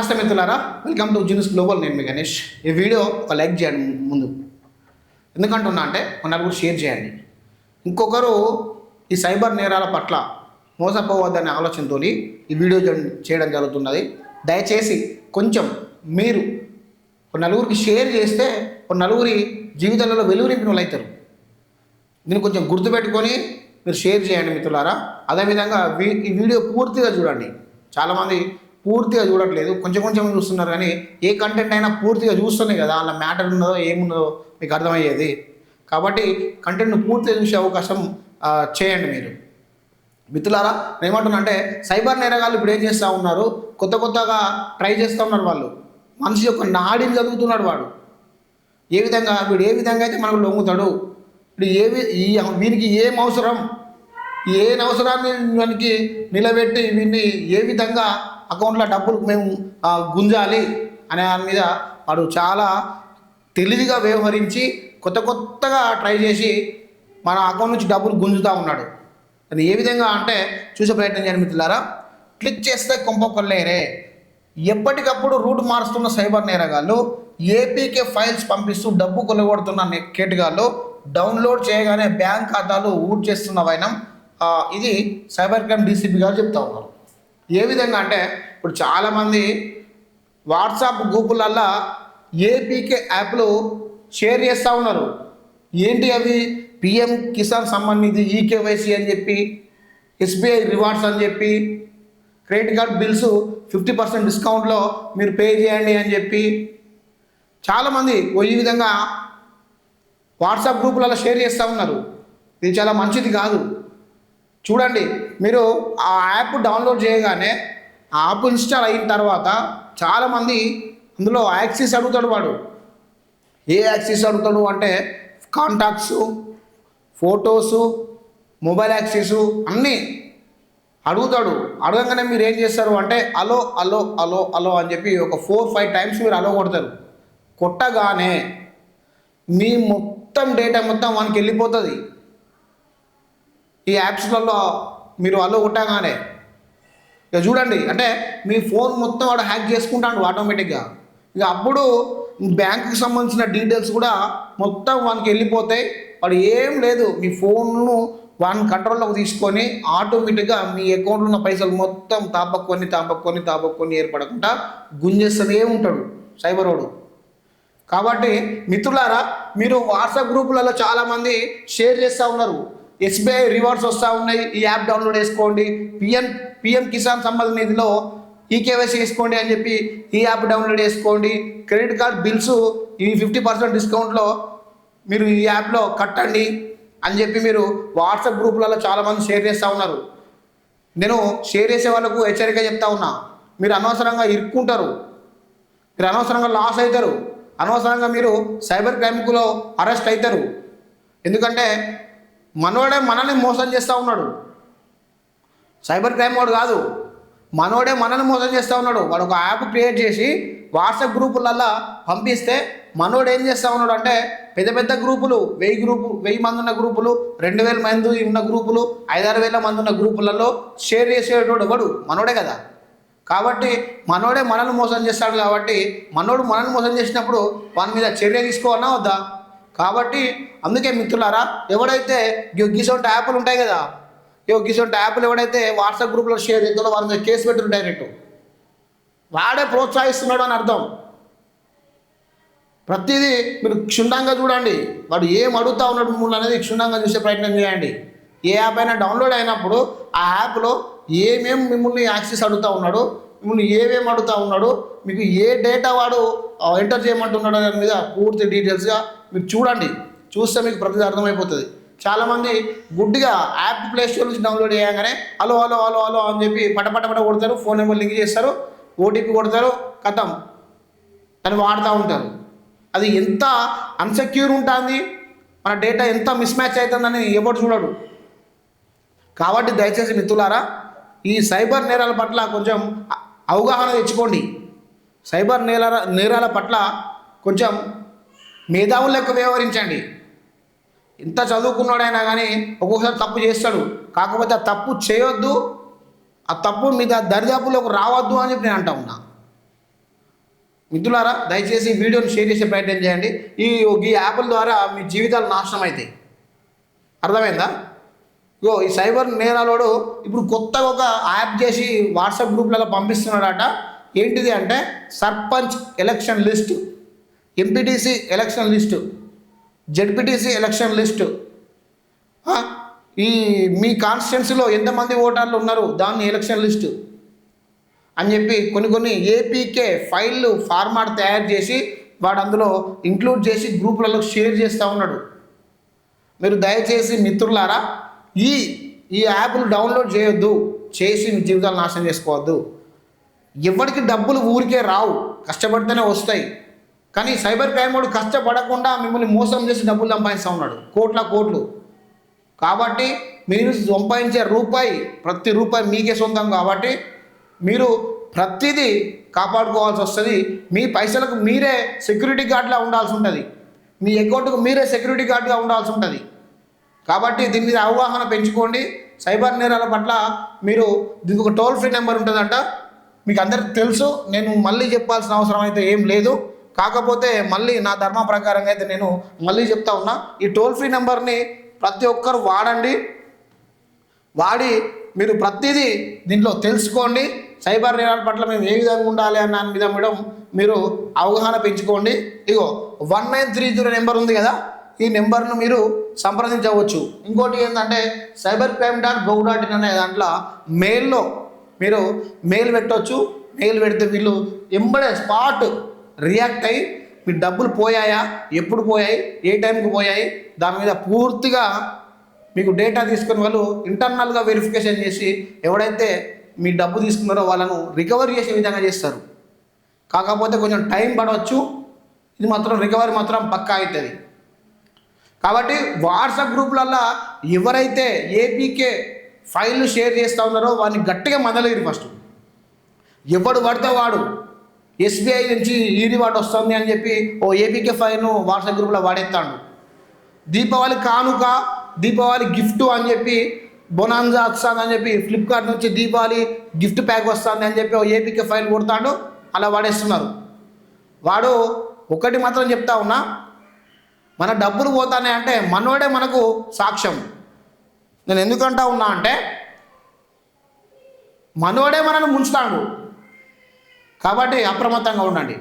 నమస్తే మిత్రులారా. Welcome to జినిస్ global నేను మీ గణేష్. ఈ వీడియో ఒక లైక్ చేయండి ముందు. ఎందుకంటున్నా అంటే ఒక నలుగురు షేర్ చేయండి. ఇంకొకరు ఈ సైబర్ నేరాల పట్ల మోసపోవద్దనే ఆలోచనతో ఈ వీడియో చేయడం జరుగుతున్నది. దయచేసి కొంచెం మీరు ఒక నలుగురికి షేర్ చేస్తే ఒక నలుగురి జీవితాలలో వెలుగు వాళ్ళు అవుతారు దీన్ని కొంచెం గుర్తుపెట్టుకొని మీరు షేర్ చేయండి మిత్రులారా. అదేవిధంగా వీ- ఈ వీడియో పూర్తిగా చూడండి. చాలామంది పూర్తిగా చూడట్లేదు. కొంచెం కొంచెం చూస్తున్నారు కానీ ఏ కంటెంట్ అయినా పూర్తిగా చూస్తున్నాయి కదా. అలా మ్యాటర్ ఉన్నదో ఏమున్నదో మీకు అర్థమయ్యేది. కాబట్టి కంటెంట్ను పూర్తిగా చూసే అవకాశం చేయండి మీరు. మిత్రులారా నేను అంటే సైబర్ నేరగాళ్ళు ఇప్పుడు ఏం చేస్తూ ఉన్నారు? కొత్త కొత్తగా ట్రై చేస్తూ ఉన్నారు వాళ్ళు. మనిషి యొక్క నాడిని చదువుతున్నాడు వాడు. ఏ విధంగా? వీడు ఏ విధంగా అయితే మనకు లొంగుతాడు? ఇప్పుడు ఏ ఈ వీనికి ఏం అవసరం? ఏ అవసరాన్ని మనకి నిలబెట్టి వీడిని ఏ విధంగా అకౌంట్లో డబ్బులు మేము గుంజాలి అనే దాని మీద వాడు చాలా తెలివిగా వ్యవహరించి కొత్త కొత్తగా ట్రై చేసి మన అకౌంట్ నుంచి డబ్బులు గుంజుతూ ఉన్నాడు. అది ఏ విధంగా అంటే చూసే ప్రయత్నం చేయండి మిత్రులారా. క్లిక్ చేస్తే కొంపకొల్లేరే ఎప్పటికప్పుడు రూట్ మారుస్తున్న సైబర్ నేరగాళ్ళు ఏపీకే ఫైల్స్ పంపిస్తూ డబ్బు కొలగొడుతున్న కేటగాళ్ళు డౌన్లోడ్ చేయగానే బ్యాంక్ ఖాతాలు ఊట్ చేస్తున్న వైనం ఇది సైబర్ క్రైమ్ డీసీపీ గారు చెప్తా ఉన్నారు. ఏ విధంగా అంటే ఇప్పుడు చాలామంది వాట్సాప్ గ్రూపులల్లో ఏపీకే యాప్లు షేర్ చేస్తూ ఉన్నారు. ఏంటి అవి? పిఎం కిసాన్ సంబంధించి ఈకేవైసీ అని చెప్పి ఎస్బీఐ రివార్డ్స్ అని చెప్పి credit card bills fifty percent డిస్కౌంట్లో మీరు పే చేయండి అని చెప్పి చాలామంది ఓ ఈ విధంగా వాట్సాప్ గ్రూపులలో షేర్ చేస్తూ ఉన్నారు. ఇది చాలా మంచిది కాదు. చూడండి మీరు ఆ యాప్ డౌన్లోడ్ చేయగానే ఆ యాప్ ఇన్స్టాల్ అయిన తర్వాత చాలామంది అందులో యాక్సిస్ అడుగుతాడు వాడు. ఏ యాక్సిస్ అడుగుతాడు అంటే కాంటాక్ట్స్ ఫొటోసు మొబైల్ యాక్సిస్ అన్నీ అడుగుతాడు. అడగంగానే మీరు ఏం చేస్తారు అంటే అలో అలో అలో అలో అని చెప్పి ఒక ఫోర్ ఫైవ్ టైమ్స్ మీరు అలో కొడతారు. కొట్టగానే మీ మొత్తం డేటా మొత్తం వానికి వెళ్ళిపోతుంది. ఈ యాప్స్లలో మీరు అలో కొట్టగానే ఇక చూడండి అంటే మీ ఫోన్ మొత్తం వాడు హ్యాక్ చేసుకుంటాడు ఆటోమేటిక్గా. ఇక అప్పుడు బ్యాంకుకి సంబంధించిన డీటెయిల్స్ కూడా మొత్తం వానికి వెళ్ళిపోతాయి వాడు ఏం లేదు మీ ఫోన్ను వాని కంట్రోల్లోకి తీసుకొని ఆటోమేటిక్గా మీ అకౌంట్లో ఉన్న పైసలు మొత్తం తాపక్కొని తాపక్కొని తాపక్కొని ఏర్పడకుండా గుంజేస్తూనే ఉంటాడు సైబర్ వాడు కాబట్టి మిత్రులారా మీరు వాట్సాప్ గ్రూపులలో చాలామంది షేర్ చేస్తూ ఉన్నారు. ఎస్బీఐ రివార్డ్స్ వస్తూ ఉన్నాయి. ఈ యాప్ డౌన్లోడ్ చేసుకోండి. పిఎం పిఎం కిసాన్ సంబంధ నిధిలో ఈ కేవైసీ చేసుకోండి అని చెప్పి ఈ యాప్ డౌన్లోడ్ చేసుకోండి. క్రెడిట్ కార్డ్ బిల్స్ ఈ ఫిఫ్టీ పర్సెంట్ డిస్కౌంట్లో మీరు ఈ యాప్లో కట్టండి అని చెప్పి మీరు వాట్సాప్ గ్రూపులలో చాలామంది షేర్ చేస్తూ ఉన్నారు. నేను షేర్ చేసే వాళ్ళకు హెచ్చరిక చెప్తా ఉన్నా. మీరు అనవసరంగా ఇరుక్కుంటారు. మీరు అనవసరంగా లాస్ అవుతారు. అనవసరంగా మీరు సైబర్ క్రైమ్కులో అరెస్ట్ అవుతారు. ఎందుకంటే మనోడే మనల్ని మోసం చేస్తూ ఉన్నాడు. సైబర్ క్రైమ్ వాడు కాదు. మనోడే మనల్ని మోసం చేస్తూ ఉన్నాడు. వాడు ఒక యాప్ క్రియేట్ చేసి వాట్సాప్ గ్రూపులల్లా పంపిస్తే మనోడు ఏం చేస్తూ ఉన్నాడు అంటే పెద్ద పెద్ద గ్రూపులు వెయ్యి గ్రూపు వెయ్యి మంది ఉన్న గ్రూపులు రెండు వేల మంది ఉన్న గ్రూపులు ఐదారు వేల మంది ఉన్న గ్రూపులలో షేర్ చేసేటోడు ఎవడు? మనోడే కదా. కాబట్టి మనోడే మనల్ని మోసం చేస్తాడు కాబట్టి మనోడు మనల్ని మోసం చేసినప్పుడు వాని మీద చర్య తీసుకోవాలన్నా వద్దా? కాబట్టి అందుకే మిత్రులారా ఎవడైతే గిసొంటి యాప్లు ఉంటాయి కదా ఇగో గిసొంటి యాప్లు ఎవడైతే వాట్సాప్ గ్రూప్లో షేర్ చేస్తాడో వారి మీద కేసు పెట్టరు డైరెక్ట్. వాడే ప్రోత్సహిస్తున్నాడు అని అర్థం. ప్రతిదీ మీరు క్షుణ్ణంగా చూడండి. వాడు ఏం అడుగుతా ఉన్నాడు మూడు అనేది క్షుణ్ణంగా చూసే ప్రయత్నం చేయండి. ఏ యాప్ అయినా డౌన్లోడ్ అయినప్పుడు ఆ యాప్లో ఏమేమి మిమ్మల్ని యాక్సెస్ అడుగుతూ ఉన్నాడు మిమ్మల్ని ఏమేమి అడుగుతా ఉన్నాడు మీకు ఏ డేటా వాడు ఎంటర్ చేయమంటున్నాడు దాని మీద పూర్తి డీటెయిల్స్గా మీరు చూడండి చూస్తే మీకు ప్రతిదీ అర్థమైపోతుంది. చాలామంది గుడ్డిగా యాప్ ప్లే స్టోర్ నుంచి డౌన్లోడ్ చేయగానే హలో హలో హలో హలో అని చెప్పి పటపట పట కొడతారు ఫోన్ నెంబర్ లింక్ చేస్తారు ఓటీపీ కొడతారు కథం. దాన్ని వాడుతూ ఉంటారు. అది ఎంత అన్సెక్యూర్ ఉంటుంది మన డేటా ఎంత మిస్ మ్యాచ్ అవుతుందని ఎవరు చూడడు. కాబట్టి దయచేసి మిత్రులారా ఈ సైబర్ నేరాల పట్ల కొంచెం అవగాహన తెచ్చుకోండి. సైబర్ నేరాల నేరాల పట్ల కొంచెం మేధావులు లెక్క వ్యవహరించండి. ఎంత చదువుకున్నాడైనా కానీ ఒక్కొక్కసారి తప్పు చేస్తాడు. కాకపోతే ఆ తప్పు చేయొద్దు ఆ తప్పు మీద దరిదాపులోకి రావద్దు అని చెప్పి నేను అంటా ఉన్నా. మిత్రులారా దయచేసి ఈ వీడియోని షేర్ చేసే ప్రయత్నం చేయండి. ఈ ఈ యాప్ల ద్వారా మీ జీవితాలు నాశనం అవుతాయి అర్థమైందా? ఇగో ఈ సైబర్ నేరాలోడు ఇప్పుడు కొత్తగా ఒక యాప్ చేసి వాట్సాప్ గ్రూప్లలో పంపిస్తున్నాడట. ఏంటిది అంటే sarpanch election list. MPTC election list ZPTC election list ఈ మీ కాన్స్టిట్యున్సీలో ఎంతమంది ఓటర్లు ఉన్నారు? దాన్ని ఎలక్షన్ లిస్టు అని చెప్పి కొన్ని కొన్ని ఏపీకే ఫైళ్ళు ఫార్మాట్ తయారు చేసి వాడు అందులో ఇంక్లూడ్ చేసి గ్రూపులలో షేర్ చేస్తూ ఉన్నాడు. మీరు దయచేసి మిత్రులారా ఈ ఈ యాప్ను డౌన్లోడ్ చేయొద్దు. చేసి మీ జీవితాలు నాశనం చేసుకోవద్దు. ఎవరికి డబ్బులు ఊరికే రావు. కష్టపడితేనే వస్తాయి. కానీ సైబర్ క్రైమ్ వాడు కష్టపడకుండా మిమ్మల్ని మోసం చేసి డబ్బులు సంపాదిస్తూ ఉన్నాడు. కోట్ల కోట్లు. కాబట్టి మీరు సంపాదించే రూపాయి ప్రతి రూపాయి మీకే సొంతం కాబట్టి మీరు ప్రతిదీ కాపాడుకోవాల్సి వస్తుంది. మీ పైసలకు మీరే సెక్యూరిటీ గార్డ్లా ఉండాల్సి ఉంటుంది. మీ అకౌంట్కు మీరే సెక్యూరిటీ గార్డ్గా ఉండాల్సి ఉంటుంది. కాబట్టి దీని మీద అవగాహన పెంచుకోండి. సైబర్ నేరాల పట్ల మీరు దీనికి ఒక టోల్ ఫ్రీ నెంబర్ ఉంటుందంట. మీకు అందరికి తెలుసు. నేను మళ్ళీ చెప్పాల్సిన అవసరం అయితే ఏం లేదు. కాకపోతే మళ్ళీ నా ధర్మ ప్రకారంగా అయితే నేను మళ్ళీ చెప్తా ఉన్నా ఈ టోల్ ఫ్రీ నెంబర్ని ప్రతి ఒక్కరు వాడండి. వాడి మీరు ప్రతిదీ దీంట్లో తెలుసుకోండి. సైబర్ నేరాల పట్ల మేము ఏ విధంగా ఉండాలి అన్న దాని మీద మేడం మీరు అవగాహన పెంచుకోండి. ఇగో one nine three zero number ఉంది కదా ఈ నెంబర్ను మీరు సంప్రదించవచ్చు. ఇంకోటి ఏంటంటే cyber crime dot gov dot in అనే దాంట్లో మెయిల్లో మీరు మెయిల్ పెట్టవచ్చు మెయిల్ పెడితే వీళ్ళు ఎంబడే స్పాట్ రియాక్ట్ అయ్యి మీ డబ్బులు పోయాయా? ఎప్పుడు పోయాయి? ఏ టైంకి పోయాయి? దాని మీద పూర్తిగా మీకు డేటా తీసుకుని వాళ్ళు ఇంటర్నల్గా వెరిఫికేషన్ చేసి ఎవడైతే మీ డబ్బు తీసుకున్నారో వాళ్ళను రికవరీ చేసే విధంగా చేస్తారు. కాకపోతే కొంచెం టైం పడవచ్చు. ఇది మాత్రం రికవరీ మాత్రం పక్కా అవుతుంది కాబట్టి వాట్సాప్ గ్రూపులల్లో ఎవరైతే ఏపీకే ఫైల్ షేర్ చేస్తూ ఉన్నారో వాడిని గట్టిగా మదలేరు ఫస్ట్ ఎవడు పడితే వాడు. ఎస్బీఐ నుంచి ఈడీ వస్తుంది అని చెప్పి ఓ ఏపీకే ఫైల్ను వాట్సాప్ గ్రూప్లో వాడేస్తాడు దీపావళి కానుక దీపావళి గిఫ్ట్ అని చెప్పి బొనాన్జా వస్తుంది అని చెప్పి ఫ్లిప్కార్ట్ నుంచి దీపావళి గిఫ్ట్ ప్యాక్ వస్తుంది అని చెప్పి ఓ ఏపీకే ఫైల్ కొడతాడు. అలా వాడేస్తున్నారు. వాడు ఒకటి మాత్రం చెప్తా ఉన్నా మన డబ్బులు పోతానే అంటే మనోడే మనకు సాక్ష్యం. నేను ఎందుకంటా ఉన్నా అంటే మనోడే మనల్ని ముంచుతాడు. కాబట్టి అప్రమత్తంగా ఉండండి.